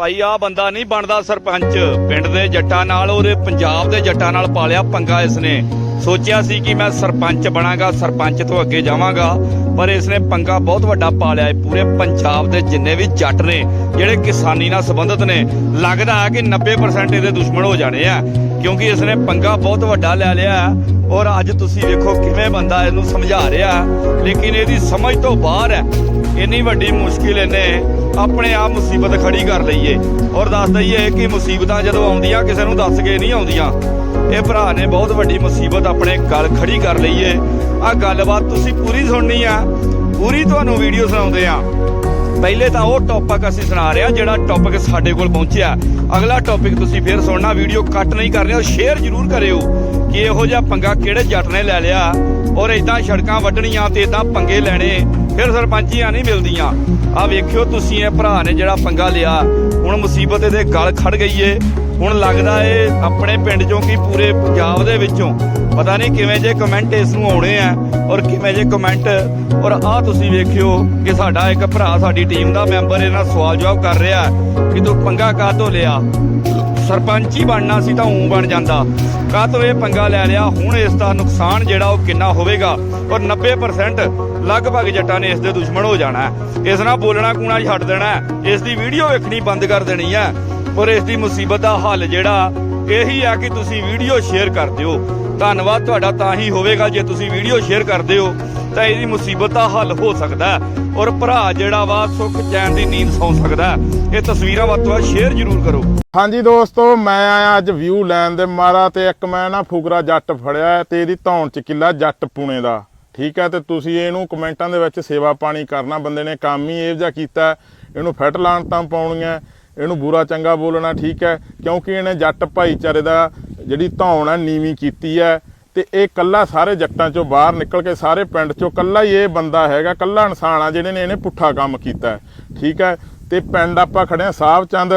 ਭਾਈ ਆ ਬੰਦਾ ਨਹੀਂ ਬਣਦਾ ਸਰਪੰਚ। ਪਿੰਡ ਦੇ ਜੱਟਾਂ ਨਾਲ ਔਰ ਪੰਜਾਬ ਦੇ ਜੱਟਾਂ ਨਾਲ ਪਾਲਿਆ ਪੰਗਾ ਇਸਨੇ। ਸੋਚਿਆ ਸੀ ਕਿ ਮੈਂ ਸਰਪੰਚ ਬਣਾਂਗਾ, ਸਰਪੰਚ ਤੋਂ ਅੱਗੇ ਜਾਵਾਂਗਾ, ਪਰ ਇਸਨੇ ਪੰਗਾ ਬਹੁਤ ਵੱਡਾ ਪਾਲਿਆ ਹੈ। ਪੂਰੇ ਪੰਜਾਬ ਦੇ ਜਿੰਨੇ ਵੀ ਜੱਟ ਨੇ, ਜਿਹੜੇ ਕਿਸਾਨੀ ਨਾਲ ਸੰਬੰਧਿਤ ਨੇ, ਲੱਗਦਾ ਹੈ ਕਿ 90% ਇਹਦੇ ਦੁਸ਼ਮਣ ਹੋ ਜਾਣੇ ਆ, ਕਿਉਂਕਿ ਇਸਨੇ ਪੰਗਾ ਬਹੁਤ ਵੱਡਾ ਲੈ ਲਿਆ ਹੈ। ਔਰ ਅੱਜ ਤੁਸੀਂ ਵੇਖੋ ਕਿਵੇਂ ਬੰਦਾ ਇਹਨੂੰ ਸਮਝਾ ਰਿਹਾ ਲੇਕਿਨ ਇਹਦੀ ਸਮਝ ਤੋਂ ਬਾਹਰ ਹੈ। ਇੰਨੀ ਵੱਡੀ ਮੁਸ਼ਕਿਲ ਇਹਨੇ ਆਪਣੇ ਆਪ ਮੁਸੀਬਤ ਖੜੀ ਕਰ ਲਈਏ ਔਰ ਦੱਸ ਦਈਏ ਕਿ ਮੁਸੀਬਤਾਂ ਜਦੋਂ ਆਉਂਦੀਆਂ, ਕਿਸੇ ਨੂੰ ਦੱਸ ਕੇ ਨਹੀਂ ਆਉਂਦੀਆਂ। ਇਹ ਭਰਾ ਨੇ ਬਹੁਤ ਵੱਡੀ ਮੁਸੀਬਤ ਆਪਣੇ ਗੱਲ ਖੜੀ ਕਰ ਲਈ ਏ। ਆ ਗੱਲਬਾਤ ਤੁਸੀਂ ਪੂਰੀ ਸੁਣਨੀ ਆ, ਪੂਰੀ ਤੁਹਾਨੂੰ ਵੀਡੀਓ ਸੁਣਾਉਂਦੇ ਆ। ਪਹਿਲੇ ਤਾਂ ਉਹ ਟੌਪਿਕ ਅਸੀਂ ਸੁਣਾ ਰਹੇ ਹਾਂ ਜਿਹੜਾ ਟੌਪਿਕ ਸਾਡੇ ਕੋਲ ਪਹੁੰਚਿਆ। ਅਗਲਾ ਟੌਪਿਕ ਤੁਸੀਂ ਫੇਰ ਸੁਣਨਾ, ਵੀਡੀਓ ਕੱਟ ਨਹੀਂ ਕਰਨੀ ਔਰ ਸ਼ੇਅਰ ਜ਼ਰੂਰ ਕਰਿਓ ਕਿ ਇਹੋ ਜਿਹਾ ਪੰਗਾ ਕਿਹੜੇ ਜੱਟ ਨੇ ਲੈ ਲਿਆ। ਔਰ ਇਦਾਂ ਸੜਕਾਂ ਵੱਢਣੀਆਂ ਤੇ ਇਦਾਂ ਪੰਗੇ ਲੈਣੇ, ਫਿਰ ਸਰਪੰਚੀਆਂ ਨਹੀਂ ਮਿਲਦੀਆਂ। ਆ ਵੇਖਿਓ ਤੁਸੀਂ ਇਹ ਭਰਾ ਨੇ ਜਿਹੜਾ ਪੰਗਾ ਲਿਆ, ਹੁਣ ਮੁਸੀਬਤ ਇਹਦੇ ਗਲ ਖੜ ਗਈ ਏ। ਹੁਣ ਲੱਗਦਾ ਏ ਆਪਣੇ ਪਿੰਡ ਚੋਂ ਕੀ ਪੂਰੇ ਪੰਜਾਬ ਦੇ ਵਿੱਚੋਂ। ਪਤਾ ਨਹੀਂ ਕਿਵੇਂ ਜੇ ਕਮੈਂਟ ਇਸ ਨੂੰ ਆਉਣੇ ਆ ਔਰ ਕਿਵੇਂ ਜੇ ਕਮੈਂਟ ਔਰ ਆ ਤੁਸੀਂ ਵੇਖਿਓ ਕਿ ਸਾਡਾ ਇੱਕ ਭਰਾ ਸਾਡੀ ਟੀਮ ਦਾ ਮੈਂਬਰ ਇਹਨਾਂ ਸਵਾਲ ਜਵਾਬ ਕਰ ਰਿਹਾ ਕਿ ਤੂੰ ਪੰਗਾ ਕਾਹ ਤੋਂ ਲਿਆ? ਸਰਪੰਚ ਹੀ ਬਣਨਾ ਸੀ ਤਾਂ ਉਂ ਬਣ ਜਾਂਦਾ। ਕਾਹ ਤੋਂ ਇਹ ਪੰਗਾ ਲੈ ਲਿਆ? ਹੁਣ ਇਸ ਦਾ ਨੁਕਸਾਨ ਜਿਹੜਾ ਉਹ ਕਿੰਨਾ ਹੋਵੇਗਾ? ਔਰ 90% ਲਗਭਗ ਜੱਟਾਂ ਨੇ ਇਸ ਦੇ ਦੁਸ਼ਮਣ ਹੋ ਜਾਣਾ ਇਸ ਨਾਲ ਬੋਲਣਾ ਕੂਣਾ ਛੱਡ ਦੇਣਾ ਇਸ ਦੀ ਵੀਡੀਓ ਵੇਖਣੀ ਬੰਦ ਕਰ ਦੇਣੀ ਹੈ। ਔਰ ਇਸ ਦੀ ਮੁਸੀਬਤ ਦਾ ਹੱਲ ਜਿਹੜਾ, ਇਹੀ ਹੈ ਕਿ ਤੁਸੀਂ ਵੀਡੀਓ ਸ਼ੇਅਰ ਕਰ ਦਿਓ। ਧੰਨਵਾਦ ਤੁਹਾਡਾ ਤਾਂ ਹੀ ਹੋਵੇਗਾ ਜੇ ਤੁਸੀਂ ਵੀਡੀਓ ਸ਼ੇਅਰ ਕਰਦੇ ਹੋ ਤਾਂ ਇਹਦੀ ਮੁਸੀਬਤ ਦਾ ਹੱਲ ਹੋ ਸਕਦਾ ਹੈ। ਔਰ ਭਰਾ ਜਿਹੜਾ ਵਾ, ਸੁੱਖ ਚੈਨ ਦੀ ਨੀਂਦ ਸੌਂ ਸਕਦਾ ਇਹ ਤਸਵੀਰਾਂ ਵੱਧ ਤੋਂ ਸ਼ੇਅਰ ਜ਼ਰੂਰ ਕਰੋ। ਹਾਂਜੀ ਦੋਸਤੋ, ਮੈਂ ਆਇਆ ਅੱਜ ਵਿਊ ਲੈਣ ਦੇ ਮਾਰਾ ਤੇ ਇੱਕ ਮੈਂ ਨਾ ਫੁਕਰਾ ਜੱਟ ਫੜਿਆ ਤੇ ਇਹਦੀ ਧੌਣ ਚ ਕਿੱਲਾ ਜੱਟ ਪੁਣੇ ਦਾ। ਠੀਕ ਹੈ, ਤੇ ਤੁਸੀਂ ਇਹਨੂੰ ਕਮੈਂਟਾਂ ਦੇ ਵਿੱਚ ਸੇਵਾ ਪਾਣੀ ਕਰਨਾ, ਬੰਦੇ ਨੇ ਕੰਮ ਹੀ ਇਹ ਜਿਹਾ ਕੀਤਾ ਇਹਨੂੰ ਫੈਟ ਲਾਣ ਤਾਂ ਪਾਉਣੀਆਂ ਇਹਨੂੰ ਬੁਰਾ ਚੰਗਾ ਬੋਲਣਾ ਠੀਕ ਹੈ, ਕਿਉਂਕਿ ਇਹਨੇ ਜੱਟ ਭਾਈਚਾਰੇ ਦਾ ਜਿਹੜੀ ਧੌਣ ਹੈ, ਨੀਵੀਂ ਕੀਤੀ ਹੈ ਤੇ ਇਹ ਕੱਲਾ ਸਾਰੇ ਜੱਟਾਂ ਚੋਂ ਬਾਹਰ ਨਿਕਲ ਕੇ ਸਾਰੇ ਪਿੰਡ ਚੋਂ ਕੱਲਾ ਹੀ ਇਹ ਬੰਦਾ ਹੈਗਾ ਕੱਲਾ ਇਨਸਾਨ ਆ ਜਿਹੜੇ ਨੇ ਇਹਨੇ ਪੁੱਠਾ ਕੰਮ ਕੀਤਾ ਠੀਕ ਹੈ? ਤੇ ਪਿੰਡ ਆਪਾਂ ਖੜੇ ਆ ਸਾਹਿਬ ਚੰਦ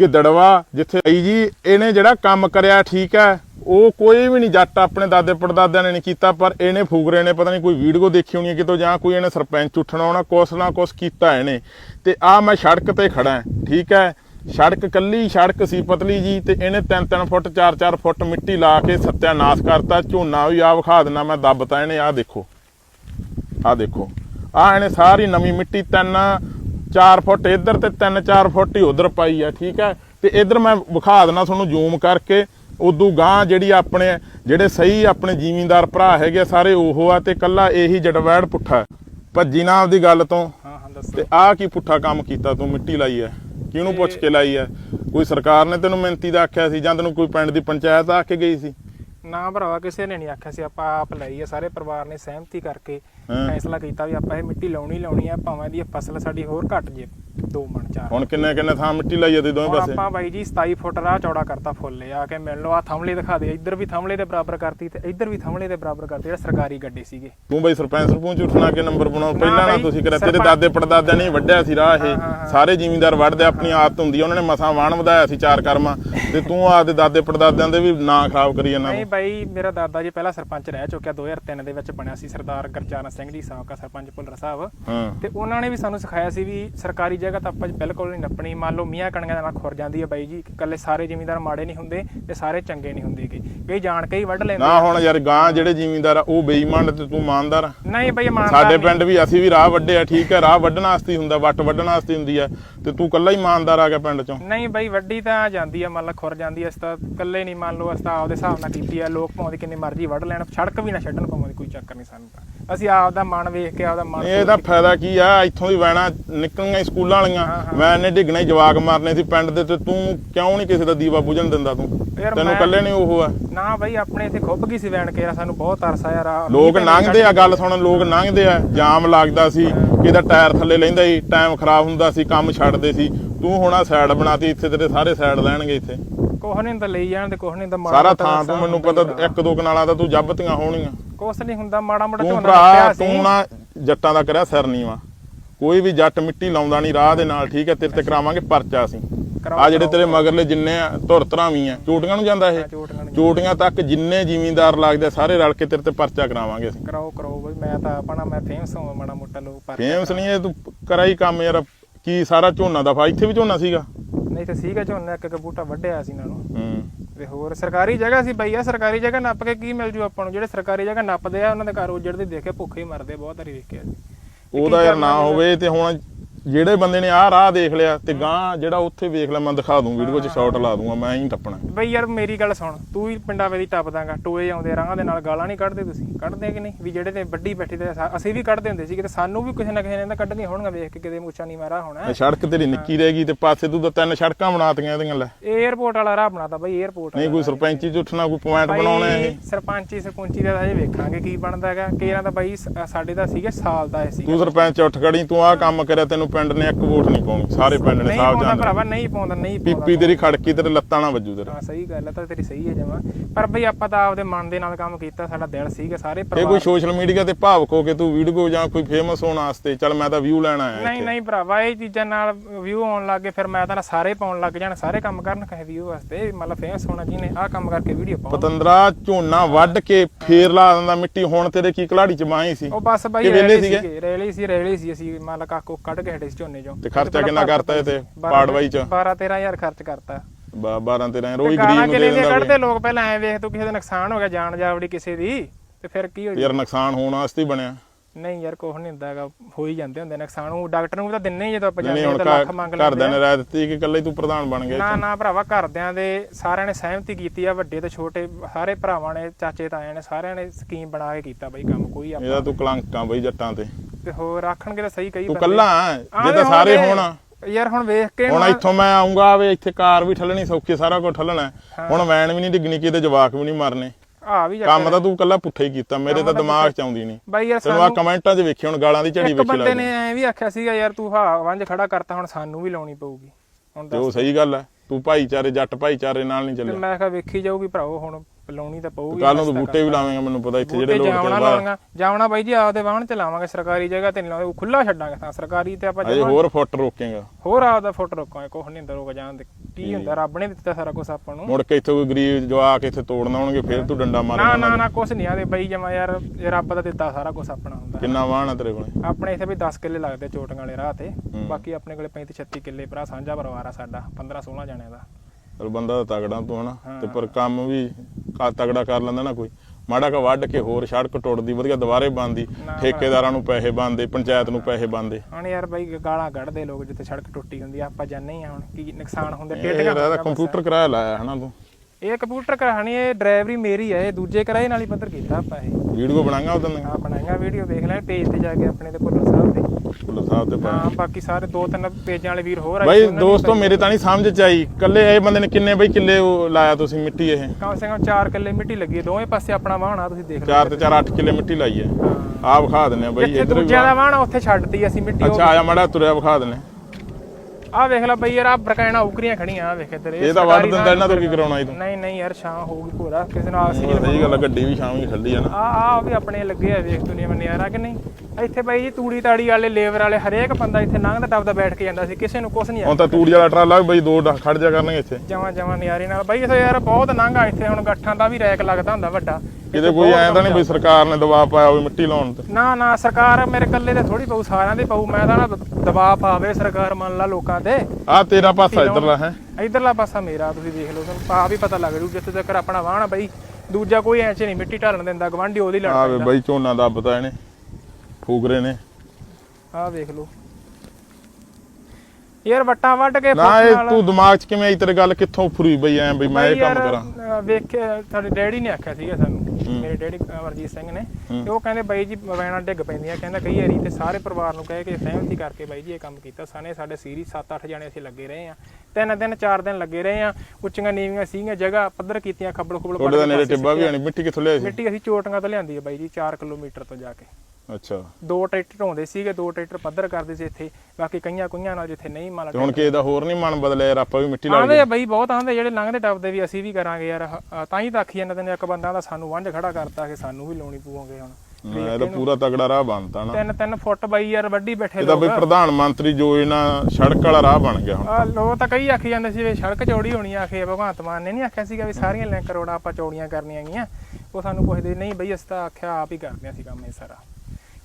ਗਿੱਦੜਵਾ, ਜਿੱਥੇ ਆਈ ਜੀ, ਇਹਨੇ ਜਿਹੜਾ ਕੰਮ ਕਰਿਆ ਠੀਕ ਹੈ ਉਹ ਕੋਈ ਵੀ ਨਹੀਂ, ਜੱਟ ਆਪਣੇ ਦਾਦੇ ਪੜਦਾਦਿਆਂ ਨੇ ਨਹੀਂ ਕੀਤਾ, ਪਰ ਇਹਨੇ ਫੂਗਰੇ ਨੇ, ਪਤਾ ਨਹੀਂ ਕੋਈ ਵੀਡੀਓ ਦੇਖੀ ਹੋਣੀ ਹੈ ਕਿਤੋਂ, ਜਾਂ ਕੋਈ ਇਹਨੇ ਸਰਪੰਚ ਉੱਠਣਾ ਹੋਣਾ, ਕੁਛ ਨਾ ਕੁਛ ਕੀਤਾ ਇਹਨੇ। ਤੇ ਆ ਮੈਂ ਸੜਕ ਤੇ ਖੜਾ ਠੀਕ ਹੈ? ਸੜਕ ਕੱਲੀ ਸੜਕ ਸੀ ਪਤਲੀ ਜੀ, ਤੇ ਇਹਨੇ 3-3 ਫੁੱਟ 4-4 ਫੁੱਟ ਮਿੱਟੀ ਲਾ ਕੇ ਸੱਤਿਆਨਾਸ਼ ਕਰਤਾ, ਝੋਨਾ ਵੀ ਆ ਵਿਖਾ ਦੇਣਾ ਮੈਂ ਦੱਬਤਾ ਇਹਨੇ ਆ ਦੇਖੋ। ਆ ਦੇਖੋ। ਆ ਇਹਨੇ ਸਾਰੀ ਨਵੀਂ ਮਿੱਟੀ ਤਿੰਨ 4 ਫੁੱਟ ਇੱਧਰ ਤੇ 3-4 ਫੁੱਟ ਹੀ ਉਧਰ ਪਾਈ ਆ, ਠੀਕ ਹੈ? ਤੇ ਇੱਧਰ ਮੈਂ ਵਿਖਾ ਦੇਣਾ ਤੁਹਾਨੂੰ, ਜ਼ੂਮ ਕਰਕੇ। ਉਦੋਂ ਗਾਂ ਜਿਹੜੀ ਆਪਣੇ ਜਿਹੜੇ ਸਹੀ ਆਪਣੇ ਜ਼ਿਮੀਂਦਾਰ ਭਰਾ ਹੈਗੇ ਸਾਰੇ ਉਹ ਆ ਤੇ ਕੱਲਾ ਇਹੀ ਜੜਵੈੜ ਪੁੱਠਾ। ਭੱਜੀ ਨਾ ਆਪਦੀ ਗੱਲ ਤੋਂ ਤੇ ਆਹ ਕੀ ਪੁੱਠਾ ਕੰਮ ਕੀਤਾ ਤੂੰ ਮਿੱਟੀ ਲਾਈ ਐ ਕਿਹਨੂੰ ਪੁੱਛ ਕੇ ਲਾਈ ਐ ਕੋਈ ਸਰਕਾਰ ਨੇ ਤੈਨੂੰ ਮਿਹਨਤੀ ਦਾ ਆਖਿਆ ਸੀ ਜਾਂ ਤੈਨੂੰ ਕੋਈ ਪਿੰਡ ਦੀ ਪੰਚਾਇਤ ਆ ਕੇ ਗਈ ਸੀ? ਨਾ ਭਰਾਵਾ ਕਿਸੇ ਨੇ ਨਹੀਂ ਆਖਿਆ ਸੀ। ਆਪਾਂ ਆਪ ਲਈ ਆ ਸਾਰੇ ਪਰਿਵਾਰ ਨੇ ਸਹਿਮਤੀ ਕਰਕੇ ਹਾਂ। ਫੈਸਲਾ ਕੀਤਾ ਵੀ ਆਪਾਂ ਇਹ ਮਿੱਟੀ ਲਾਉਣੀ ਲਾਉਣੀ ਆ ਭਾਵੇਂ ਦੀ ਫਸਲ ਸਾਡੀ ਹੋਰ ਘਟ ਜੇ 2 ਮਣ 4 ਹੁਣ ਕਿੰਨੇ ਕਿੰਨੇ ਥਾਂ ਮਿੱਟੀ ਲਾਈ ਤੇ ਦੋਵੇਂ ਹੁਣ ਪਾਸੇ? ਆਪਾਂ ਬਾਈ ਜੀ 27 ਫੁੱਟ ਰਾਹ ਚੌੜਾ ਕਰਤਾ ਫੁੱਲ ਆ ਕੇ ਮਿਲ ਲਓ ਆ ਥੰਮਲੇ ਦਿਖਾ ਦੇ ਇੱਧਰ ਵੀ ਥੰਮਲੇ ਦੇ ਬਰਾਬਰ ਕਰਤੀ ਤੇ ਇੱਧਰ ਵੀ ਥੰਮਲੇ ਦੇ ਬਰਾਬਰ ਕਰਤੀ ਜਿਹੜਾ ਸਰਕਾਰੀ ਗੱਡੇ ਸੀਗੇ। ਤੂੰ ਬਈ ਸਰਪੰਚ ਸਰਪੰਚ ਉੱਠਣਾ ਕੇ ਨੰਬਰ ਬਣਾਓ? ਪਹਿਲਾਂ ਨਾ ਬਈ, ਤੁਸੀਂ ਕਰਿਆ ਤੇਰੇ ਸਰਪੰਚ- ਦਾਦੇ ਪੜਦਾਦਿਆਂ ਨੇ ਹੀ ਵੱਢਿਆ ਸੀ ਰਾਹ ਇਹ। ਹਾਂ, ਹਾਂ, ਹਾਂ। ਸਾਰੇ ਜ਼ਿਮੀਂਦਾਰ ਵੱਢਦੇ ਆਪਣੀ ਆਦਤ ਹੁੰਦੀ ਆ ਉਹਨਾਂ ਨੇ ਮਸਾਂ ਵਾਣ ਵਧਾਇਆ ਸੀ ਚਾਰ ਕਰਮਾਂ। ਤੇ ਤੂੰ ਆਪਦੇ ਦਾਦੇ ਪੜਦਾਦਿਆਂ ਦੇ ਵੀ ਨਾਂ ਖਰਾਬ ਕਰੀ ਜਾਂਦਾ ਨਹੀਂ ਬਾਈ ਮੇਰਾ ਦਾਦਾ ਜੀ ਪਹਿਲਾਂ ਸਰਪੰਚ ਰਹਿ ਚੁੱਕਿਆ 2003 ਦੇ ਵਿੱਚ ਬਣਿਆ ਸੀ ਸਰਦਾਰ ਗਰਚਰਨ ਸਿੰਘ ਜੀ ਸਾਬਕਾ ਸਰਪੰਚ ਭੁੱਲਰ ਸਾਹਿਬ। ਤੇ ਉਹਨਾਂ ਨੇ ਵੀ ਸਾਨੂੰ ਸਿਖਾਇਆ ਸੀ ਵੀ ਸਰਕਾਰੀ ਜਗ੍ਹਾ ਤਾਂ ਆਪਾਂ ਬਿਲਕੁਲ ਨਹੀਂ ਨੱਪਣੀ। ਮੰਨ ਲਓ ਮੀਆਂ ਕਣੀਆਂ ਦੇ ਨਾਲ ਖੁਰ ਜਾਂਦੀ ਹੈ ਬਾਈ ਜੀ ਇਕੱਲੇ ਸਾਰੇ ਜ਼ਿਮੀਂਦਾਰ ਮਾੜੇ ਨਹੀਂ ਹੁੰਦੇ ਤੇ ਸਾਰੇ ਚੰਗੇ ਨਹੀਂ ਹੁੰਦੇ। ਕਈ ਜਾਣ ਕੇ ਹੀ ਵੱਢ ਲੈਂਦੇ ਨਾ ਹੁਣ ਯਾਰ ਗਾਂ ਜਿਹੜੇ ਜ਼ਿਮੀਂਦਾਰ ਆ ਉਹ ਬੇਈਮਾਨ ਤੇ ਤੂੰ ਇਮਾਨਦਾਰ ਆ। ਨਹੀਂ ਬਈ ਇਮਾਨਦਾਰ ਸਾਡੇ। ਪਿੰਡ ਵੀ ਅਸੀਂ ਵੀ ਰਾਹ ਵੱਡੇ ਆ ਠੀਕ ਹੈ ਰਾਹ ਵੱਢਣ ਵਾਸਤੇ ਹੁੰਦਾ ਵੱਟ ਵੱਢਣ ਵਾਸਤੇ ਹੁੰਦੀ ਆ। ਤੇ ਤੂੰ ਕੱਲਾ ਹੀ ਇਮਾਨਦਾਰ ਆ ਗਿਆ ਪਿੰਡ ਚੋਂ। ਨਹੀਂ ਬਈ ਵੱਡੀ ਤਾਂ ਜਾਂਦੀ ਆ ਮੰਨ ਲਾ ਖੁਰ ਜਾਂਦੀ ਇਸ ਤਾਂ ਇਕੱਲੇ ਨਹੀਂ ਮੰਨ ਲਓ ਅਸੀਂ ਤਾਂ ਆਪਦੇ ਹਿਸਾਬ ਨਾਲ ਕੀਤੀ ਆ ਲੋਕ ਭਾਵੇਂ ਕਿੰਨੇ ਮਰਜ਼ੀ ਵੱਢ ਲੈਣ ਸੜਕ ਵੀ ਨਾ ਛੱਡਣ ਭਾਵੇਂ ਕੋਈ ਚੱਕਰ ਨਹੀਂ ਸਾਨੂੰ ਤਾਂ। ਅਸੀਂ ਆਪ ਦਾ ਮਨ ਵੇਖ ਕੇ ਆਪਦਾ ਮਨ ਇਹਦਾ ਫਾਇਦਾ ਕੀ ਆ? ਇੱਥੋਂ ਦੀ ਵੈਣਾ ਨਿਕਲਣੀਆਂ ਹੀ ਸਕੂਲਾਂ ਵਾਲੀਆਂ। ਵੈਨ ਨੇ ਡਿੱਗਣਾ ਹੀ ਜਵਾਕ ਮਾਰਨੇ ਸੀ ਪਿੰਡ ਦੇ ਤੇ ਤੂੰ ਕਿਉਂ ਨਹੀਂ ਕਿਸੇ ਦਾ ਦੀਵਾ ਬੁਝਣ ਦਿੰਦਾ ਤੂੰ? ਤੈਨੂੰ ਮੈਂ- ਕੱਲੇ ਨਹੀਂ ਉਹ ਆ ਨਾ ਬਈ ਆਪਣੇ ਇੱਥੇ ਖੁੱਭ ਗਈ ਸੀ ਵੈਣ ਕੇ ਸਾਨੂੰ ਬਹੁਤ ਤਰਸ ਆਇਆ ਰਾ ਲੋਕ ਲੰਘਦੇ ਆ ਗੱਲ ਸੁਣਨ ਲੋਕ ਲੰਘਦੇ ਆ। ਜਾਮ ਲੱਗਦਾ ਸੀ ਕਿਹਦਾ ਟਾਇਰ ਥੱਲੇ ਲੈਂਦਾ ਸੀ ਟਾਈਮ ਖਰਾਬ ਹੁੰਦਾ ਸੀ ਕੰਮ ਛੱਡਦੇ ਸੀ। ਤੂੰ ਹੁਣ ਆ ਸਾਈਡ ਬਣਾਤੀ ਇੱਥੇ ਤੇਰੇ ਸਾਰੇ ਸਾਈਡ ਲੈਣਗੇ ਇੱਥੇ। ਕੁਛ ਨਹੀਂ ਤਾਂ ਲਈ ਜਾਣ ਤੇ ਕੁਛ ਨਹੀਂ ਤਾਂ ਮਾੜਾ ਸਾਰਾ ਮੋਟਾ ਥਾਂ ਨੁਕਸਾਨ ਤੂੰ ਮੈਨੂੰ ਹੁੰਦਾ ਪਤਾ ਹੀ ਇੱਕ ਦੋ ਕਨਾਲਾਂ ਦਾ ਤੂੰ ਜੱਬਤੀਆਂ ਹੋਣੀਆਂ ਕੁਛ ਨਹੀਂ ਹੁੰਦਾ ਮਾੜਾ ਮੋਟਾ ਤੂੰ ਝੋਨਾ ਭਰਾ ਲੱਗਿਆ ਸੀ। ਤੂੰ ਨਾ ਜੱਟਾਂ ਦਾ ਕਰਿਆ ਸਿਰ ਨੀਵਾ। ਕੋਈ ਵੀ ਜੱਟ ਮਿੱਟੀ ਲਾਉਂਦਾ ਨਹੀਂ ਰਾਹ ਦੇ ਨਾਲ ਠੀਕ ਹੈ ਤੇਰੇ ਤੇ ਕਰਾਵਾਂਗੇ ਪਰਚਾ ਅਸੀਂ। ਕਰਾਓ, ਆ ਜਿਹੜੇ। ਤੇਰੇ ਮਗਰਲੇ ਜਿੰਨੇ ਆ, ਧੁਰ ਧਰਾਵੀਂ ਆ ਚੋਟੀਆਂ ਨੂੰ ਜਾਂਦਾ ਇਹ? ਹਾਂ, ਚੋਟੀਆਂ ਨੂੰ ਚੋਟੀਆਂ ਤੱਕ ਜਿੰਨੇ ਜ਼ਿਮੀਂਦਾਰ ਲੱਗਦੇ ਆ, ਸਾਰੇ ਰਲ ਕੇ ਤੇਰੇ ਤੇ ਪਰਚਾ ਕਰਾਵਾਂਗੇ ਅਸੀਂ। ਕਰਾਓ ਕਰਾਓ ਬਈ ਮੈਂ ਤਾਂ ਆਪਣਾ ਮੈਂ ਫੇਮਸ ਹਾਂ ਮਾੜਾ ਮੋਟਾ ਲੋਕ ਪਰ ਫੇਮਸ ਨਹੀਂ ਇਹ ਤੂੰ ਕਰਾਈ ਕੰਮ ਯਾਰ। ਕੀ ਸਾਰਾ ਝੋਨਾ ਦਾ ਫਾ ਇੱਥੇ ਵੀ ਝੋਨਾ ਸੀਗਾ? ਨਹੀਂ ਇੱਥੇ ਸੀਗਾ ਝੋਨਾ ਇੱਕ ਇੱਕ ਬੂਟਾ ਵੱਢਿਆ ਸੀ ਇਹਨਾਂ ਨੂੰ ਹੂੰ। ਤੇ ਹੋਰ ਸਰਕਾਰੀ ਜਗ੍ਹਾ ਸੀ ਬਈ ਆ ਸਰਕਾਰੀ ਜਗ੍ਹਾ ਨੱਪ ਕੇ ਕੀ ਮਿਲ ਜੂ ਆਪਾਂ ਨੂੰ? ਜਿਹੜੇ ਸਰਕਾਰੀ ਜਗ੍ਹਾ ਨੱਪਦੇ ਆ ਉਹਨਾਂ ਦੇ ਘਰ ਉਜੜਦੇ ਦੇਖ ਕੇ ਭੁੱਖੇ ਹੀ ਮਰਦੇ ਬਹੁਤ ਵਾਰੀ ਵੇਖਿਆ ਜੀ। ਉਹਦਾ ਯਾਰ ਨਾ ਹੋਵੇ ਤੇ ਹੁਣ ਜਿਹੜੇ ਬੰਦੇ ਨੇ ਆਹ ਰਾਹ ਦੇਖ ਲਿਆ ਤੇ ਗਾਂ ਜਿਹੜਾ ਉੱਥੇ ਵੇਖ ਲੈ ਮੈਂ ਦਿਖਾ ਦੂੰ ਵੀਡੀਓ 'ਚ ਸ਼ਾਟ ਲਾ ਦੂੰਗਾ ਮੈਂ ਹੀ ਟੱਪਣਾ। ਬਈ ਯਾਰ ਮੇਰੀ ਗੱਲ ਸੁਣ ਤੂੰ ਹੀ ਪਿੰਡਾਂ ਵੇਦੀ ਟੱਪਦਾਗਾ ਟੋਏ ਆਉਂਦੇ ਰਾਹਾਂ ਦੇ ਨਾਲ ਗਾਲਾਂ ਨਹੀਂ ਕੱਢਦੇ ਤੁਸੀਂ ਕੱਢਦੇ ਕਿ ਨਹੀਂ? ਵੀ ਜਿਹੜੇ ਤੇ ਵੱਡੀ ਬੈਠੀ ਤੇ ਅਸੀਂ ਵੀ ਕੱਢਦੇ ਹੁੰਦੇ ਸੀ ਕਿਤੇ ਸਾਨੂੰ ਵੀ ਕਿਸੇ ਨਾ ਕਿਸੇ ਨੇ ਤਾਂ ਕੱਢਣੀਆਂ ਹੋਣਗੀਆਂ ਵੇਖ ਕੇ ਕਿਤੇ ਮੂਛਾ ਨਹੀਂ ਮਾਰਾ ਹੋਣਾ ਇਹ ਸੜਕ ਤੇਰੀ ਨਿੱਕੀ ਰਹਿ ਗਈ ਤੇ ਪਾਸੇ ਤੂੰ ਤਾਂ ਤਿੰਨ ਸੜਕਾਂ ਬਣਾਤੀਆਂ ਇਹਦੀਆਂ ਲੈ। 에어ਪੋਰਟ ਵਾਲਾ ਰਾਹ ਬਣਾਤਾ ਬਈ 에어ਪੋਰਟ ਨਹੀਂ ਕੋਈ ਸਰਪੰਚੀ 'ਚ ਕੋਈ ਪੁਆਇੰਟ ਬਣਾਉਣਾ ਇਹ। ਸਰਪੰਚੀ ਸਰਪੰਚੀ ਦਾ ਤਾਂ ਵੇਖਾਂਗੇ ਕੀ ਬਣਦਾ ਹੈਗਾ ਕੇਰਾਂ ਦਾ ਬਾਈ ਸਾਡੇ ਦਾ ਸੀਗਾ ਸਾਲ ਦਾ ਸੀ ਤੂੰ ਸਰਪੰਚ ਉੱਠ ਖੜੀ ਤੂੰ ਆਹ ਕੰਮ ਕਰਿਆ ਤੈਨੂੰ ਪਿੰਡ ਨੇ ਇੱਕ ਵੋਟ ਨਹੀਂ ਪਾਉਣੀ ਸਾਰੇ ਪਿੰਡ ਨੇ ਨਹੀਂ ਸਾਫ਼ ਪਾਉਂਦਾ ਭਰਾਵਾ ਨਹੀਂ ਪਾਉਂਦਾ ਨਹੀਂ ਪਾਉਂਦਾ ਪੀਪੀ ਤੇਰੀ ਖੜਕੀ ਤੇਰੇ ਲੱਤਾਂ ਨਾਲ ਵੱਜੂ ਤੇਰੇ। ਹਾਂ ਸਹੀ ਗੱਲ ਹੈ ਤਾਂ ਤੇਰੀ ਸਹੀ ਹੈ ਜਮਾ। ਪਰ ਬਈ ਆਪਾਂ ਤਾਂ ਆਪਦੇ ਮਨ ਦੇ ਨਾਲ ਕੰਮ ਕੀਤਾ ਸਾਡਾ ਦਿਲ ਸੀਗਾ ਸਾਰੇ ਇਹ ਕੋਈ ਪਰਿਵਾਰ ਸੋਸ਼ਲ ਮੀਡੀਆ ਤੇ ਭਾਵਕ ਹੋ ਕੇ ਤੂੰ ਵੀਡੀਓ ਜਾਂ ਕੋਈ ਫੇਮਸ ਹੋਣ ਵਾਸਤੇ ਚੱਲ ਮੈਂ ਤਾਂ ਵਿਊ ਲੈਣ ਆਇਆ ਨਹੀਂ ਇੱਥੇ। ਨਹੀਂ ਭਰਾਵਾ ਇਹ ਚੀਜ਼ਾਂ ਨਾਲ ਵਿਊ ਆਉਣ ਲੱਗੇ ਫਿਰ ਮੈਂ ਤਾਂ ਸਾਰੇ ਪਾਉਣ ਲੱਗ ਜਾਣ ਸਾਰੇ ਕੰਮ ਕਰਨ ਕਹੇ ਵਿਊ ਵਾਸਤੇ ਮਤਲਬ ਫੇਮਸ ਹੋਣਾ ਜਿਹਨੇ ਆਹ ਕੰਮ ਕਰਕੇ ਵੀਡੀਓ ਪਾਉਣ। ਪਤੰਦਰਾ ਝੋਨਾ ਵੱਢ ਕੇ ਫੇਰ ਲਾ ਦਿੰਦਾ ਮਿੱਟੀ ਹੁਣ ਤੇਰੇ ਕੀ ਕਲਾੜੀ ਚ ਮਾਈ ਸੀ। ਉਹ ਬਸ ਬਾਈ ਕਿ ਵਿਹਲੇ ਰੈਲੀ ਸੀਗੇ? ਸੀਗੇ ਰੈਲੀ ਸੀ ਰੈਲੀ ਸੀ ਅਸੀਂ ਮੰਨ ਲਾ ਕਾਕੋ ਕੱਢ ਕੇ ਸੀ ਝੋਨੇ ਚੋਂ? ਤੇ ਖਰਚਾ ਕਿੰਨਾ ਕਰਤਾ ਇਹ ਤੇ? ਪਾੜਵਾਈ ਚ? 12 13000 ਖਰਚ ਕਰਤਾ। 12 13 ਤੇ ਰੋਈ ਗਾਲਾਂ ਗਰੀਬ ਨੂੰ ਦੇ ਦਿੰਦਾ ਕੱਢਦੇ ਲੋਕ ਪਹਿਲਾਂ ਐ ਵੇਖ ਤੂੰ ਕਿਸੇ ਦਾ ਨੁਕਸਾਨ ਹੋ ਗਿਆ ਜਾਨ ਜਾਵੜੀ ਕਿਸੇ ਦੀ ਤੇ ਫਿਰ ਕੀ ਹੋ। ਯਾਰ ਨੁਕਸਾਨ ਹੋਣ ਵਾਸਤੇ ਬਣਿਆ। ਨਹੀਂ ਯਾਰ ਕੁਛ ਨਹੀਂ ਹੁੰਦਾ ਹੈਗਾ ਹੋ ਹੀ ਜਾਂਦੇ ਹੁੰਦੇ ਨੁਕਸਾਨ। ਉਹ ਡਾਕਟਰ ਨੂੰ ਤਾਂ ਦਿੰਨੇ ਹੀ ਜਦੋਂ ਆਪਾਂ ਜਾਂਦੇ ਹਾਂ ਲੱਖ ਮੰਗ ਲੈਂਦੇ ਘਰਦਿਆਂ। ਨੇ ਰਾਇ ਦਿੱਤੀ ਕਿ ਇਕੱਲੇ ਤੂੰ ਪ੍ਰਧਾਨ ਬਣ ਗਿਆ ਨਾ। ਨਾ ਭਰਾਵਾ ਘਰਦਿਆਂ ਦੇ ਸਾਰਿਆਂ ਨੇ ਸਹਿਮਤੀ ਕੀਤੀ ਆ ਵੱਡੇ ਤੇ ਛੋਟੇ ਸਾਰੇ ਭਰਾਵਾਂ ਨੇ ਚਾਚੇ ਤਾਇਆਂ ਨੇ ਸਾਰਿਆਂ ਨੇ ਸਕੀਮ ਬਣਾ ਕੇ ਕੀਤਾ ਬਈ ਕੰਮ ਕੋਈ ਇਹਦਾ ਆਪਾਂ ਤੂੰ ਕਲੰਕਾਂ ਬਈ ਜੱਟਾਂ ਤੇ। ਤੇ ਹੋਰ ਆਖਣਗੇ ਤਾਂ ਸਹੀ ਕਈ ਤੂੰ ਬੰਦੇ। ਕੱਲਾ ਜੇ ਤਾਂ ਸਾਰੇ ਹੋਣ। ਯਾਰ ਹੁਣ ਵੇਖ ਕੇ ਹੁਣ ਇੱਥੋਂ ਮੈਂ ਆਉਂਗਾ ਵੇ ਇੱਥੇ ਕਾਰ ਵੀ ਠੱਲਣੀ ਸੌਖੀ ਸਾਰਾ ਕੁਝ ਠੱਲਣਾ। ਹੁਣ ਵੈਨ ਵੀ ਨਹੀਂ ਡਿੱਗਣੀ ਕਿਤੇ ਜਵਾਕ ਵੀ ਨਹੀਂ ਮਰਨੇ। ਆ ਵੀ ਕੰਮ ਤਾਂ ਤੂੰ ਕੱਲਾ ਪੁੱਠਾ ਹੀ ਕੀਤਾ ਮੇਰੇ ਤਾਂ ਦਿਮਾਗ ਚ ਆਉਂਦੀ ਨਹੀਂ ਬਾਈ ਯਾਰ ਤੈਨੂੰ ਆ ਸਾਨੂੰ ਕਮੈਂਟਾਂ 'ਚ ਵੇਖੀ ਹੁਣ ਗਾਲਾਂ ਦੀ ਝੜੀ ਵੇਖੀ ਬੰਦੇ ਲੱਗਦੀ। ਨੇ ਐ ਵੀ ਆਖਿਆ ਸੀਗਾ ਯਾਰ ਤੂੰ ਹਾਂ ਵੰਜ ਖੜਾ ਕਰਤਾ ਹੁਣ ਸਾਨੂੰ ਵੀ ਲਾਉਣੀ ਪਊਗੀ। ਹੁਣ ਤੇ ਉਹ ਸਹੀ ਗੱਲ ਹੈ ਤੂੰ ਭਾਈਚਾਰੇ ਜੱਟ ਭਾਈਚਾਰੇ ਨਾਲ ਨਹੀਂ ਤੇ ਚੱਲਿਆ। ਮੈਂ ਕਿਹਾ ਵੇਖੀ ਜਾਊਗੀ ਭਰਾਵੋ ਹੁਣ। ਲਾਉਣੀ ਤਾਂ ਪਊਗੀ ਕੱਲ ਨੂੰ ਤੂੰ ਬੂਟੇ ਵੀ ਲਾਵੇਂਗਾ ਮੈਨੂੰ ਪਤਾ ਇੱਥੇ ਜਿਹੜੇ ਲੋਕ ਜਾਵਣਾ ਤੇ ਲਾਉਣਗਾ ਜਾਵਣਾ ਬਾਈ ਜੀ ਆਪਦੇ ਵਾਹਣ ਚ ਲਾਵਾਂਗੇ ਸਰਕਾਰੀ ਜਗ੍ਹਾ ਤੇ ਨਹੀਂ ਲਾਉਂਦੇ ਉਹ ਖੁੱਲਾ ਛੱਡਾਂਗੇ ਤਾਂ। ਸਰਕਾਰੀ ਤੇ ਆਪਾਂ ਜਮਾਂ- ਹੋਰ ਫੁੱਟ ਰੋਕੇਗਾ। ਹੋਰ ਆਪਦਾ ਫੁੱਟ ਰੋਕਾਂਗੇ ਕੁਛ ਨਹੀਂ ਹੁੰਦਾ ਰੋਕ ਜਾਣ ਦੇ। ਕੀ ਹੁੰਦਾ ਰੱਬ ਨੇ ਦਿੱਤਾ ਸਾਰਾ ਕੁਝ ਆਪਾਂ ਨੂੰ। ਮੁੜ ਕੇ ਇੱਥੇ ਕੋਈ ਗਰੀਬ ਜਵਾਕ ਇੱਥੇ ਤੋੜਨ ਆਉਣਗੇ ਫੇਰ ਤੂੰ ਡੰਡਾ ਨਾ ਮਾਰੇਗਾ ਨਾ ਨਾ ਕੁਛ ਨਹੀਂ ਆਦੇ ਬਾਈ ਜਮਾ ਯਾਰ ਇਹ ਰੱਬ ਦਾ ਦਿੱਤਾ ਸਾਰਾ ਕੁਝ ਆਪਣਾ ਹੁੰਦਾ। ਕਿੰਨਾ ਵਾਹਣ ਹੈ ਤੇਰੇ ਕੋਲੇ? ਆਪਣੇ ਇੱਥੇ ਵੀ 10 ਕਿੱਲੇ ਲੱਗਦੇ ਚੋਟੀਆਂ ਵਾਲੇ ਰਾਹ ਤੇ। ਬਾਕੀ ਆਪਣੇ ਕੋਲੇ 35 36 ਕਿੱਲੇ ਭਰਾ ਸਾਂਝਾ ਪਰਿਵਾਰ ਆ ਸਾਡਾ 15 16 ਜਣਿਆਂ ਦਾ। ਪਰ ਬੰਦਾ ਤਾਂ ਤਗੜਾ ਤੂੰ ਹਨਾ ਤੇ ਪਰ ਕੰਮ ਵੀ ਕਾ ਤਗੜਾ ਕਰ ਲੈਂਦਾ ਨਾ ਕੋਈ। ਮਾੜਾ ਕਾ ਵੱਢ ਕੇ ਹੋਰ ਸੜਕ ਟੁੱਟਦੀ ਵਧੀਆ ਦੁਬਾਰੇ ਬਣਦੀ ਨਾ ਠੇਕੇਦਾਰਾਂ ਨੂੰ ਪੈਸੇ ਬਣਦੇ ਪੰਚਾਇਤ ਨੂੰ ਪੈਸੇ ਬਣਦੇ। ਹੁਣ ਯਾਰ ਬਾਈ ਗਾਲਾਂ ਕੱਢਦੇ ਲੋਕ ਜਿੱਥੇ ਸੜਕ ਟੁੱਟੀ ਹੁੰਦੀ ਆ ਆਪਾਂ ਜਾਣੇ ਹੀ ਆ ਹੁਣ ਕੀ ਨੁਕਸਾਨ ਹੁੰਦੇ ਹੁੰਦੀਆਂ ਕੰਪਿਊਟਰ ਕਿਰਾਇਆ ਲਾਇਆ ਹਨਾ ਤੂੰ। ਇਹ ਕੰਪਿਊਟਰ ਕਹਾਣੀ ਇਹ ਡਰਾਈਵਰੀ ਮੇਰੀ ਹੈ ਇਹ ਦੂਜੇ ਕਿਰਾਏ ਨਾਲ ਹੀ ਪੱਧਰ ਕੀਤਾ ਆਪਾਂ ਇਹ। ਵੀਡੀਓ ਬਣਾਗਾ ਉਦੋਂ ਆ ਬਣਾਈਆਂ ਵੀਡੀਓ ਦੇਖ ਲੈ ਪੇਜ ਤੇ ਜਾ ਕੇ ਆਪਣੇ ਤੇ ਭੁੱਲਰ ਸਾਹਿਬ ਦੇ। ਫੁੱਲ ਸਾਹਿਬ ਦੇ ਹਾਂ ਬਾਕੀ ਸਾਰੇ ਦੋ ਤਿੰਨ ਪੇਜਾਂ ਵਾਲੇ ਵੀਰ ਹੋਰ ਆਏ ਬਾਈ ਸੀ, ਉਹਨਾਂ ਨੇ ਦੋਸਤੋ ਮੇਰੇ ਤਾਂ ਨਹੀਂ ਸਮਝ ਚ ਆਈ। ਕੱਲੇ ਇਹ ਬੰਦੇ ਨੇ ਕਿੰਨੇ ਬਈ ਕਿੱਲੇ ਉਹ ਲਾਇਆ ਤੁਸੀਂ ਮਿੱਟੀ ਇਹ? ਕਮ ਸੇ ਕਮ 4 ਕਿੱਲੇ ਮਿੱਟੀ ਲੱਗੀ ਹੈ ਦੋਵੇਂ ਪਾਸੇ ਆਪਣਾ ਵਾਹਣ ਆ ਤੁਸੀਂ ਦੇਖ ਲਓ। ਚਾਰ ਤੇ ਚਾਰ 8 ਕਿੱਲੇ ਮਿੱਟੀ ਲਾਈ ਹੈ। ਆਹ ਵਿਖਾ ਦਿੰਨੇ ਆ ਬਾਈ ਜਿੱਥੇ ਇੱਧਰ ਵੀ ਦੂਜਿਆਂ ਦਾ ਵਾਹਣ। ਆ, ਉੱਥੇ ਛੱਡਤੀ ਅਸੀਂ ਮਿੱਟੀ ਅੱਛਾ ਆਇਆ ਮੜਾ ਤੁਰਿਆ ਵਿਖਾ ਦਿੰਨੇ ਆ ਵੇਖ ਲੈ ਬਈ ਯਾਰ ਆ ਬਰਕਾਇਣਾ ਉਕਰੀਆਂ ਖੜੀਆਂ ਆ ਵੇਖ ਇੱਧਰ ਇਹ ਤਾਂ ਵੱਢ ਦਿੰਦਾ ਇਹਨਾਂ ਤੋਂ ਕੀ ਕਰਾਉਣਾ ਇਹ ਤੋਂ? ਨਹੀਂ ਨਹੀਂ ਯਾਰ ਛਾਂ ਹੋਊਗੀ ਪੂਰਾ ਕਿਸੇ ਨਾਲ ਅਸੀਂ ਸਹੀ ਗੱਲ ਆ ਗੱਡੀ ਵੀ ਸ਼ਾਮ ਹੀ ਖੱਲੀ ਆ ਨਾ। ਆ ਆ ਵੀ ਆਪਣੇ ਲੱਗੇ ਆ ਵੇਖ ਦੁਨੀਆ ਮਨ ਯਾਰਾ ਕਿ ਨਹੀਂ। ਇੱਥੇ ਬਾਈ ਜੀ ਤੂੜੀ ਤਾੜੀ ਵਾਲੇ ਲੇਬਰ ਵਾਲੇ ਹਰੇਕ ਬੰਦਾ ਇੱਥੇ ਲੰਘਦਾ ਟੱਪਦਾ ਬੈਠ ਕੇ ਜਾਂਦਾ ਸੀ ਕਿਸੇ ਨੂੰ ਕੁਝ ਨਹੀਂ ਹੁਣ ਤਾਂ ਤੂੜੀ ਵਾਲਾ ਟਰਾਲਾ ਵੀ ਬਈ ਦੋ ਡ- ਖੜ ਜਾ ਕਰਨਗੇ ਇੱਥੇ। ਜਮਾ ਜਮਾ ਨਿਆਰੇ ਨਾਲ। ਬਾਈ ਇੱਥੇ ਯਾਰ ਬਹੁਤ ਲੰਘਾ ਇੱਥੇ ਹੁਣ ਗੱਠਾਂ ਦਾ ਵੀ ਰੈਕ ਲੱਗਦਾ ਹੁੰਦਾ ਵੱਡਾ। ਕਿਤੇ ਕੋਈ ਐਂ ਤਾਂ ਨਹੀਂ ਬਈ ਸਰਕਾਰ ਨੇ ਦਬਾਅ ਪਾਇਆ ਹੋਵੇ ਮਿੱਟੀ ਲਾਉਣ ਤੇ? ਨਾ ਨਾ ਸਰਕਾਰ ਮੇਰੇ ਕੱਲੇ ਤੇ ਥੋੜੀ ਪਊ ਸਾਰਿਆਂ ਦੇ ਪਊ। ਮੈਂ ਤਾਂ ਨਾ ਦਬਾਅ ਪਾਵੇ ਸਰਕਾਰ ਮੰਨ ਲਾ ਲੋਕਾਂ ਤੇ। ਆਹ ਤੇਰਾ ਪਾਸਾ ਇੱਧਰਲਾ ਹੈ। ਇਧਰਲਾ ਪਾਸਾ ਮੇਰਾ ਤੁਸੀਂ ਦੇਖ ਲਓ। ਤੁਹਾਨੂੰ ਪਾ ਵੀ ਪਤਾ ਲੱਗ ਜੂ ਜਿੱਥੇ ਤੱਕ ਆਪਣਾ ਵਾਹਣ ਆ ਬਾਈ। ਦੂਜਾ ਕੋਈ ਐਂ ਚ ਨਹੀਂ ਮਿੱਟੀ ਢਾਲਣ ਦਿੰਦਾ ਗਵਾਂਢੀ ਉਹਦੀ ਲੜ ਆਹ ਵੇ ਬਈ ਝੋਨਾ ਦੱਬਤਾ ਇਹਨੇ। ਫੂਕਰੇ ਨੇ। ਆਹ ਵੇਖ ਲਓ। ਯਾਰ ਵੱਟਾਂ ਵੱਢ ਕੇ ਨਾ ਫੁੱਟ ਇਹ ਨਾਲ- ਤੂੰ ਦਿਮਾਗ 'ਚ ਕਿਵੇਂ ਆਈ? ਤੇਰੇ ਗੱਲ ਕਿੱਥੋਂ ਫੁਰੀ ਬਈ ਐ ਬਈ ਮੈਂ ਇਹ ਕੰਮ ਯਾਰ, ਕਰਾਂ। ਵੇਖਿਆ ਸਾਡੇ ਡੈਡੀ ਨੇ ਆਖਿਆ ਸੀਗਾ ਸਾਨੂੰ ਮੇਰੇ ਡੈਡੀ ਅਮਰਜੀਤ ਸਿੰਘ ਨੇ। ਤੇ ਉਹ ਕਹਿੰਦੇ ਬਾਈ ਜੀ ਵੈਣਾ ਡਿੱਗ ਪੈਂਦੀਆਂ ਕਹਿੰਦਾ ਕਈ ਵਾਰੀ ਤੇ ਸਾਰੇ ਪਰਿਵਾਰ ਨੂੰ ਕਹੇ ਕਿ ਸਹਿਮਤੀ ਕਰਕੇ ਬਾਈ ਜੀ ਇਹ ਕੰਮ ਕੀਤਾ। ਸਾਨੇ ਸਾਡੇ ਸੀਰੀ 7-8 ਜਣੇ ਅਸੀਂ ਲੱਗੇ ਰਹੇ ਆ ਤਿੰਨ ਦਿਨ ਚਾਰ ਦਿਨ ਲੱਗੇ ਰਹੇ ਆ ਉੱਚੀਆਂ ਨੀਵੀਆਂ ਸੀਗੀਆਂ ਜਗ੍ਹਾ ਪੱਧਰ ਕੀਤੀਆਂ ਖੱਬਲ ਖੁਬਲ ਤੁਹਾਡੇ ਦਾ ਪੱਟ ਕੇ ਨੇੜੇ ਪਾਸੇ ਟਿੱਬਾ ਵੀ ਸਿੱਟਿਆ। ਆਣੀ ਮਿੱਟੀ ਕਿੱਥੋਂ ਲਿਆਈ ਸੀ? ਮਿੱਟੀ ਅਸੀਂ ਚੋਟੀਆਂ ਤੋਂ ਲਿਆਂਦੀ ਹੈ ਬਾਈ ਜੀ 4 ਕਿਲੋਮੀਟਰ ਤੋਂ ਜਾ ਕੇ। ਅੱਛਾ। ਦੋ ਟਰੈਕਟਰ ਢਾਉਂਦੇ ਸੀਗੇ ਦੋ ਟਰੈਕਟਰ ਪੱਧਰ ਕਰਦੇ ਸੀ ਇੱਥੇ। ਬਾਕੀ ਕਈਆਂ ਕੁਈਆਂ ਨਾਲ ਜਿੱਥੇ ਨਹੀਂ ਮੰਨ ਤੇ ਹੁਣ ਕਿਸੇ ਦਾ ਹੋਰ ਨਹੀਂ ਮਨ ਬਦਲਿਆ ਯਾਰ ਆਪਾਂ ਵੀ ਮਿੱਟੀ ਲਾ ਆਂਦੇ ਆ ਬਈ ਬਹੁਤ ਆਂਦੇ ਜਿਹੜੇ ਲੰਘਦੇ ਟੱਪਦੇ ਵੀ ਅਸੀਂ ਵੀ ਕਰਾਂਗੇ ਯਾਰ। ਹ- ਤਾਂ ਹੀ ਤਾਂ ਆਖੀ ਜਾਂਦਾ ਤੈਨੂੰ ਇੱਕ ਬੰਦਾ ਦਾ ਸਾਨੂੰ ਵੰਝ ਖੜਾ ਕਰਤਾ ਕਿ ਸਾਨੂੰ ਵੀ ਲਾਉਣੀ ਪਊਗੇ ਹੁਣ। ਇਹ ਤਾਂ ਪੂਰਾ ਤਗੜਾ ਰਾਹ ਬਣਤਾ ਨਾ। ਤਿੰਨ ਤਿੰਨ ਫੁੱਟ ਬਾਈ ਯਾਰ ਵੱਡੀ ਬੈਠੇ ਇਹ ਤਾਂ ਬਈ ਪ੍ਰਧਾਨ ਮੰਤਰੀ ਯੋਜਨਾ ਸੜਕ ਵਾਲਾ ਰਾਹ ਬਣ ਗਿਆ ਹੁਣ। ਆ ਲੋਕ ਤਾਂ ਕਈ ਆਖੀ ਜਾਂਦੇ ਸੀ ਵੀ ਸੜਕ ਚੌੜੀ ਹੋਣੀ ਆ ਆਖੇ ਭਗਵੰਤ ਮਾਨ ਨੇ ਨਹੀਂ ਆਖਿਆ ਸੀਗਾ ਵੀ ਸਾਰੀਆਂ ਲਿੰਕ ਰੋਡਾਂ ਆਪਾਂ ਚੌੜੀਆਂ ਕਰਨੀਆਂ ਗੀਆਂ ਉਹ ਸਾਨੂੰ ਪੁੱਛਦੇ ਨਹੀਂ ਬਈ ਅਸੀਂ ਤਾਂ ਆਖਿਆ ਆਪ ਹੀ ਕਰਦੇ ਸੀ ਕੰਮ ਇਹ ਸਾਰਾ।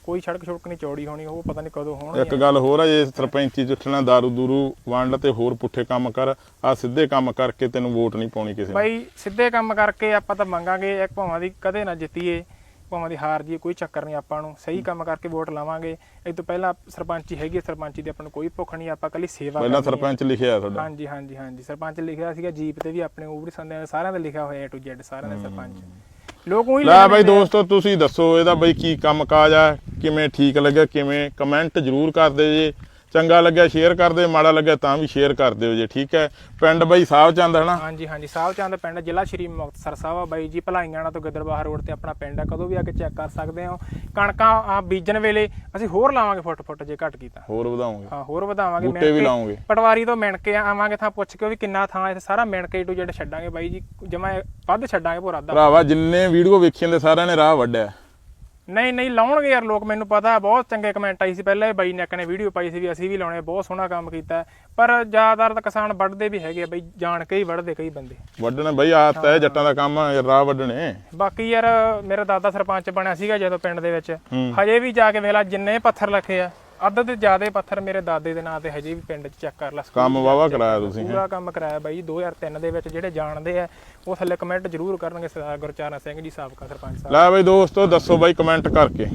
ਕੋਈ ਸੜਕ ਛੁੜਕ ਨਹੀਂ ਚੌੜੀ ਹੋਣੀ ਉਹ ਪਤਾ ਨਹੀਂ ਕਦੋਂ ਹੋਣੀ ਇੱਕ ਗੱਲ ਹੋਰ ਆ ਜੇ ਸਰਪੰਚੀ ਚ ਉੱਠਣਾ ਦਾਰੂ ਦੂਰੂ ਵੰਡ ਤੇ ਹੋਰ ਪੁੱਠੇ ਕੰਮ ਕਰ ਆ ਸਿੱਧੇ ਕੰਮ ਕਰਕੇ ਤੈਨੂੰ ਵੋਟ ਨਹੀਂ ਪਾਉਣੀ ਕਿਸੇ ਨੇ। ਬਾਈ ਸਿੱਧੇ ਕੰਮ ਕਰਕੇ ਆਪਾਂ ਤਾਂ ਮੰਗਾਂਗੇ ਇੱਕ ਭਾਵਾਂ ਦੀ ਕਦੇ ਨਾ ਜਿੱਤੀਏ ਭਾਵਾਂ ਦੀ ਹਾਰ ਜੀ ਕੋਈ ਚੱਕਰ ਨਹੀਂ ਆਪਾਂ ਨੂੰ ਸਹੀ ਕੰਮ ਕਰਕੇ ਵੋਟ ਲਾਵਾਂਗੇ। ਇਹ ਤੋਂ ਪਹਿਲਾਂ ਸਰਪੰਚੀ ਹੈਗੀ ਸਰਪੰਚੀ ਦੀ ਆਪਾਂ ਨੂੰ ਕੋਈ ਭੁੱਖ ਨਹੀਂ ਆਪਾਂ ਕੱਲੀ ਸੇਵਾ ਪਹਿਲਾਂ। ਸਰਪੰਚ ਲਿਖਿਆ ਤੁਹਾਡਾ। ਹਾਂਜੀ ਹਾਂਜੀ ਹਾਂਜੀ ਸਰਪੰਚ ਲਿਖਿਆ ਸੀਗਾ ਜੀਪ ਤੇ ਵੀ ਆਪਣੇ ਉਬਰੀ ਸੰਦਿਆਂ ਸਾਰਿਆਂ ਦਾ ਲਿਖਿਆ ਹੋਇਆ A to Z ਸਾਰਿਆਂ ਦੇ ਸਰਪੰਚ। ਲੋਕ ਉਹੀ ਲੈ ਬਾਈ ਦੋਸਤੋ ਤੁਸੀਂ ਦੱਸੋ ਇਹਦਾ ਬਈ ਕੀ ਕੰਮ ਕਾਜ ਆ ਕਿਵੇਂ ਠੀਕ ਲੱਗਿਆ ਕਿਵੇਂ ਕਮੈਂਟ ਜਰੂਰ ਕਰਦੇ ਜੇ। ਚੰਗਾ ਲੱਗਿਆ ਸ਼ੇਅਰ ਕਰਦੇ ਮਾੜਾ ਲੱਗਿਆ ਤਾਂ ਵੀ ਸ਼ੇਅਰ ਕਰ ਦਿਓ ਜੇ ਠੀਕ ਹੈ? ਪਿੰਡ ਬਈ ਸਾਹਿਬ ਚੰਦ ਹਨਾ ਹਾਂਜੀ ਹਾਂਜੀ ਸਾਹਿਬ ਚੰਦ ਪਿੰਡ ਜ਼ਿਲ੍ਹਾ ਸ਼੍ਰੀ ਮੁਕਤਸਰ ਸਾਹਿਬ ਆ ਬਾਈ ਜੀ ਭਲਾਈਆਣਾ ਤੋਂ ਗਿੱਦੜਬਾਹਾ ਰੋਡ ਤੇ ਆਪਣਾ ਪਿੰਡ ਆ ਕਦੋਂ ਵੀ ਆ ਕੇ ਚੈੱਕ ਕਰ ਸਕਦੇ ਹੋ। ਕਣਕਾਂ ਆ ਬੀਜਣ ਵੇਲੇ ਅਸੀਂ ਹੋਰ ਲਾਵਾਂਗੇ ਫੁੱਟ ਫੁੱਟ ਜੇ ਘਟ ਕੀਤਾ। ਹੋਰ ਵਧਾਉਂਗੇ ਹਾਂ ਹੋਰ ਵਧਾਵਾਂਗੇ ਬੂਟੇ ਵੀ ਲਾਓਗੇ। ਪਟਵਾਰੀ ਤੋਂ ਮਿਣ ਕੇ ਆਵਾਂਗੇ ਥਾਂ ਪੁੱਛ ਕੇ ਵੀ ਕਿੰਨਾ ਥਾਂ ਇੱਥੇ ਸਾਰਾ ਮਿਣ ਕੇ ਟੂ ਜੜ ਛੱਡਾਂਗੇ ਬਾਈ ਜੀ ਜਮਾ ਵੱਧ ਛੱਡਾਂਗੇ ਪੂਰਾ ਅੱਧਾ। ਭਰਾਵਾ ਜਿੰਨੇ ਵੀਡੀਓ ਵੇਖੀਆਂ ਦੇ ਸਾਰਿਆਂ ਨੇ ਰਾਹ ਵੱਢਿਆ। ਨਹੀਂ ਨਹੀਂ ਲਾਉਣਗੇ ਯਾਰ ਲੋਕ ਮੈਨੂੰ ਪਤਾ ਬਹੁਤ ਚੰਗੇ ਕਮੈਂਟ ਆਈ ਸੀ ਪਹਿਲਾਂ ਬਾਈ ਨੇ ਇੱਕ ਨੇ ਵੀਡੀਓ ਪਾਈ ਸੀ ਵੀ ਅਸੀਂ ਵੀ ਲਾਉਣੇ ਬਹੁਤ ਸੋਹਣਾ ਕੰਮ ਕੀਤਾ। ਪਰ ਜ਼ਿਆਦਾਤਰ ਤਾਂ ਕਿਸਾਨ ਵੱਢਦੇ ਵੀ ਹੈਗੇ ਆ ਬਈ ਜਾਣ ਕੇ ਹੀ ਵੱਢਦੇ ਕਈ ਬੰਦੇ। ਵੱਢਣੇ ਬਈ ਆਦਤ ਹੈ ਜੱਟਾਂ ਦਾ ਕੰਮ ਆ ਰਾਹ ਵੱਢਣੇ। ਬਾਕੀ ਯਾਰ ਮੇਰਾ ਦਾਦਾ ਸਰਪੰਚ ਬਣਿਆ ਸੀਗਾ ਜਦੋਂ ਪਿੰਡ ਦੇ ਵਿੱਚ। ਹਜੇ ਵੀ ਜਾ ਕੇ ਵੇਲਾ ਜਿੰਨੇ ਪੱਥਰ ਲੱਖੇ ਆ ਅੱਧ ਤੇ ਜ਼ਿਆਦੇ ਪੱਥਰ ਮੇਰੇ ਦਾਦੇ ਦੇ ਨਾਂ ਤੇ ਹਜੇ ਵੀ ਪਿੰਡ 'ਚ ਚੈੱਕ ਕਰ ਲੈ ਸਕੂਲ ਕੰਮ ਵਾਵਾ ਕਰਾਇਆ ਤੁਸੀਂ? ਪੂਰਾ ਕੰਮ ਕਰਾਇਆ ਬਾਈ 2003 ਦੇ ਵਿੱਚ ਜਿਹੜੇ ਜਾਣਦੇ ਆ ਉਹ ਥੱਲੇ ਕਮੈਂਟ ਜ਼ਰੂਰ ਕਰਨਗੇ ਸਰਦਾਰ ਗੁਰਚਰਨ ਸਿੰਘ ਜੀ ਸਾਬਕਾ ਸਰਪੰਚ ਸਾਹਿਬ। ਲੈ ਬਈ ਦੋਸਤੋ ਦੱਸੋ ਬਾਈ ਕਮੈਂਟ ਕਰਕੇ।